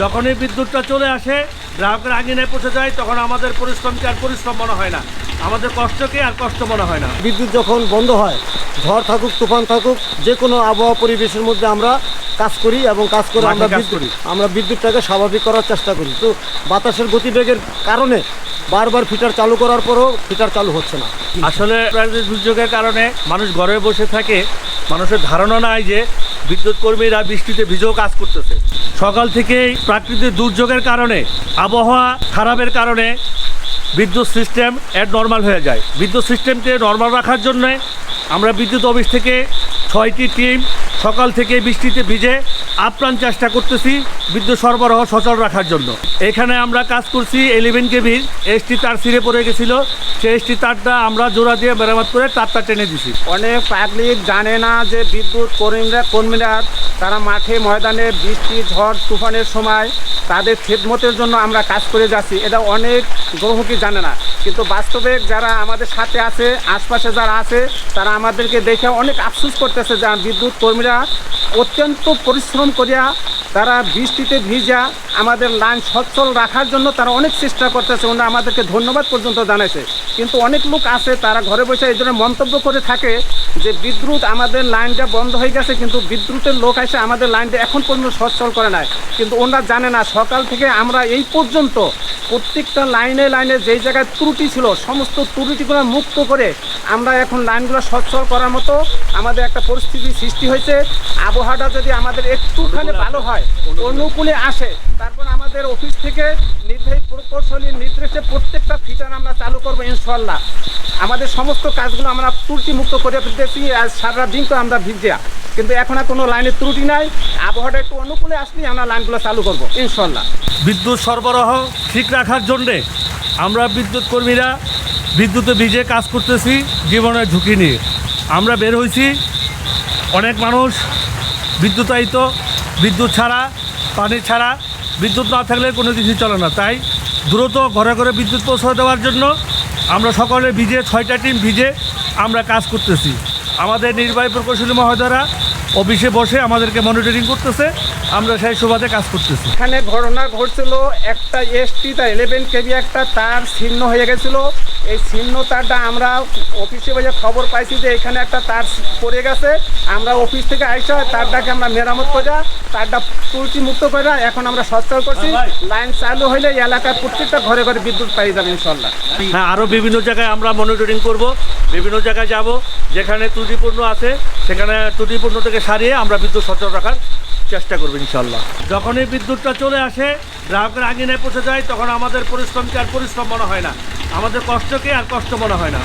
যখনই বিদ্যুৎটা চলে আসে গ্রাহকের আঙিনায় পৌঁছে যায় তখন আমাদের পরিশ্রমকে আর পরিশ্রম মনে হয় না। আমাদের কষ্টকে আর কষ্ট মনে হয় না। বিদ্যুৎ যখন বন্ধ হয় ঝড় থাকুক তুফান থাকুক যে কোনো আবহাওয়া পরিবেশের মধ্যে আমরা কাজ করি এবং কাজ করে আমরা করি। আমরা বিদ্যুৎটাকে স্বাভাবিক করার চেষ্টা করি। তো বাতাসের গতিবেগের কারণে বারবার ফিটার চালু করার পরও ফিটার চালু হচ্ছে না। আসলে দুর্যোগের কারণে মানুষ ঘরে বসে থাকে। মানুষের ধারণা নাই যে বিদ্যুৎ কর্মীরা বৃষ্টিতে ভিজেও কাজ করতেছে। সকাল থেকেই প্রাকৃতিক দুর্যোগের কারণে, আবহাওয়া খারাপের কারণে বিদ্যুৎ সিস্টেম অ্যাড নর্মাল হয়ে যায়। বিদ্যুৎ সিস্টেমকে নর্মাল রাখার জন্যে আমরা বিদ্যুৎ অফিস থেকে ছয়টি টিম সকাল থেকে বৃষ্টিতে ভিজে আপ্রাণ চেষ্টা করতেছি বিদ্যুৎ সরবরাহ সচল রাখার জন্য। এখানে আমরা কাজ করছি এলিভেন কেবির এসটি তার ছিঁড়ে পড়ে গেছিল। সেই এসটি তারটা আমরা জোড়া দিয়ে মেরামত করে তারটা টেনে দিছি। অনেক পাবলিক জানে না যে বিদ্যুৎ কর্মীরা কর্মীরা তারা মাঠে ময়দানে বৃষ্টি, ঝড়, তুফানের সময় তাদের খেদমতের জন্য আমরা কাজ করে যাচ্ছি। এটা অনেক গ্রহকই জানে না। কিন্তু বাস্তবে যারা আমাদের সাথে আছে, আশপাশে যারা আছে, তারা আমাদেরকে দেখে অনেক আফসুস করতেছে যে বিদ্যুৎ কর্মীরা অত্যন্ত পরিশ্রম করিয়া তারা বৃষ্টিতে ভিজা, আমাদের লাইন সচ্ছল রাখার জন্য তারা অনেক চেষ্টা করতেছে, ওনারা আমাদেরকে ধন্যবাদ পর্যন্ত জানাইছে। কিন্তু অনেক লোক আছে, তারা ঘরে বসে এই ধরনের মন্তব্য করে থাকে যে বিদ্যুৎ আমাদের লাইনটা বন্ধ হয়ে গেছে, কিন্তু বিদ্যুতের লোক আসে আমাদের লাইনটা এখন পর্যন্ত সচ্ছল করে নাই। কিন্তু ওনারা জানে না, সকাল থেকে আমরা এই পর্যন্ত প্রত্যেকটা লাইনে লাইনে যেই জায়গায় ত্রুটি ছিল, সমস্ত ত্রুটিগুলো মুক্ত করে আমরা এখন লাইনগুলো সচ্ছল করার মতো আমাদের একটা পরিস্থিতি সৃষ্টি হয়েছে। আবহাওয়াটা যদি আমাদের একটুখানি ভালো হয় অনুকূলে আসে। তারপর আমাদের অফিস থেকে নির্বাহী প্রকৌশলীর নির্দেশে প্রত্যেকটা ফিটার আমরা চালু করব ইনশাল্লাহ আমাদের সমস্ত কাজগুলো আমরা ত্রুটি মুক্ত করে ফেলতেছি আর সারা দিন তো আমরা ভিজা। কিন্তু এখন আর কোনো লাইনের ত্রুটি নাই আবহাওয়াটা একটু অনুকূলে আসলেই আমরা লাইনগুলো চালু করব ইনশাল্লাহ বিদ্যুৎ সরবরাহ ঠিক রাখার জন্যে আমরা বিদ্যুৎ কর্মীরা বিদ্যুতে ভিজে কাজ করতেছি জীবনের ঝুঁকি নিয়ে। আমরা বের হয়েছি অনেক মানুষ বিদ্যুতায়িত বিদ্যুৎ ছাড়া, পানি ছাড়া বিদ্যুৎ না থাকলে কোনো কিছু চলে না। তাই দ্রুত ঘরে ঘরে বিদ্যুৎ পৌঁছে দেওয়ার জন্য আমরা সকলে ভিজে, ছয়টা টিম ভিজে আমরা কাজ করতেছি। আমাদের নির্বাহী প্রকৌশলী মহোদয়রা অফিসে বসে আমাদেরকে মনিটরিং করতেছে, আমরা সেই সুবাদে কাজ করতেছি। এখানে ঘটনা ঘটছিল, একটা এসটি তার ইলেভেন কেবি একটা, তার ছিন্ন হয়ে গেছিল। এই ছিন্ন তারটা আমরা অফিসে বসে খবর পাইছি যে এখানে একটা তার পড়ে গেছে। আমরা অফিস থেকে আইসা তারটাকে আমরা মেরামত করে তারটা ত্রুটি মুক্ত করে এখন আমরা সচল করছি। লাইন চালু হইলে এই এলাকার প্রত্যেকটা ঘরে ঘরে বিদ্যুৎ পাই যাবে ইনশাল্লাহ হ্যাঁ আরও বিভিন্ন জায়গায় আমরা মনিটরিং করব। বিভিন্ন জায়গায় যাব। যেখানে ত্রুটিপূর্ণ আছে সেখানে ত্রুটিপূর্ণ থেকে সারিয়ে আমরা বিদ্যুৎ সচল রাখার চেষ্টা করব ইনশাল্লাহ যখনই বিদ্যুৎটা চলে আসে গ্রাহকের আঙিনায় পৌঁছে যায় তখন আমাদের পরিশ্রমকে আর পরিশ্রম মনে হয় না। আমাদের কষ্টকে আর কষ্ট মনে হয় না।